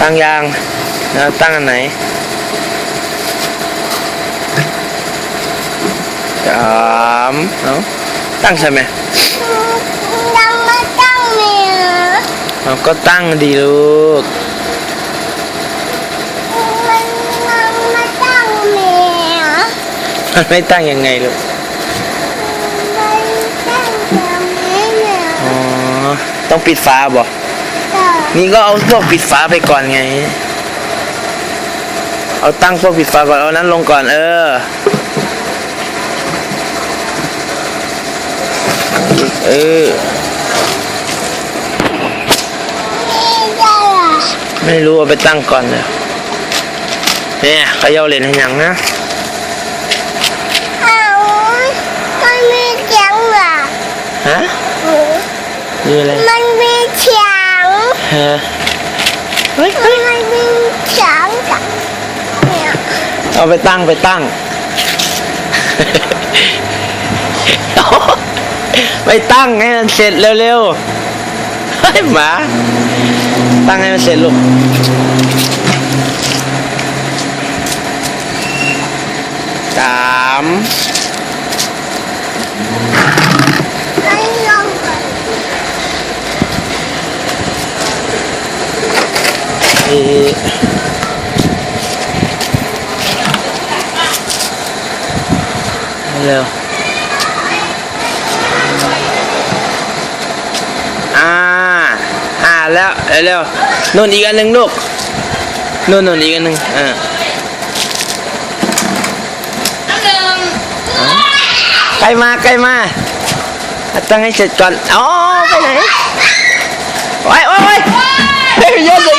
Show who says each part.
Speaker 1: ตั้งยางแล้วตั้งอันไหนสามเอาตั้งใช่ไหม
Speaker 2: ยังไม่ตั้งเนี่ย
Speaker 1: เอาก็ตั้งดีลูก
Speaker 2: มันยังไม่ตั้งเนี่ย
Speaker 1: มันไม่ตั้งยังไงลูก
Speaker 2: ไม่ตั้งแบบนี้เนี่ย
Speaker 1: อ๋อต้องปิดฝาบ่
Speaker 2: แต่
Speaker 1: นี่ก็เอาพวกปิดฝาไปก่อนไง เอาตั้งพวกปิดฝาก่อนเอานั้นลงก่อนเออ เออ
Speaker 2: ไม่ได้อะ
Speaker 1: ไม่รู้เอาไปตั้งก่อนเลยเนี่ยเขย่าเล่นให้ยังนะ
Speaker 2: เอามันมีเสียงเหรอ
Speaker 1: ฮะนี่อะไร
Speaker 2: มันมีเสียง
Speaker 1: ฮะเฮ้ย
Speaker 2: มันมีเสียงกับเนี่ย
Speaker 1: เอาไปตั้งไปตั้ง ไปตั้งให้มันเสร็จเร็วๆเฮ้ยหมา ตั้งให้มันเสร็จลูกสาม
Speaker 2: ลงก่อน
Speaker 1: สี่เร็วอ่า อ่าแล้วเร็วๆนู่นอีกอันหนึ่งลูกนู่นนู่นอีกอันหนึ่งอ่าใกล้มาใกล้มาอะตั้งให้เสร็จก่อน อ๋อ ไปไหน โอ้ยโอ้ย โอ้ยเฮ้ยโย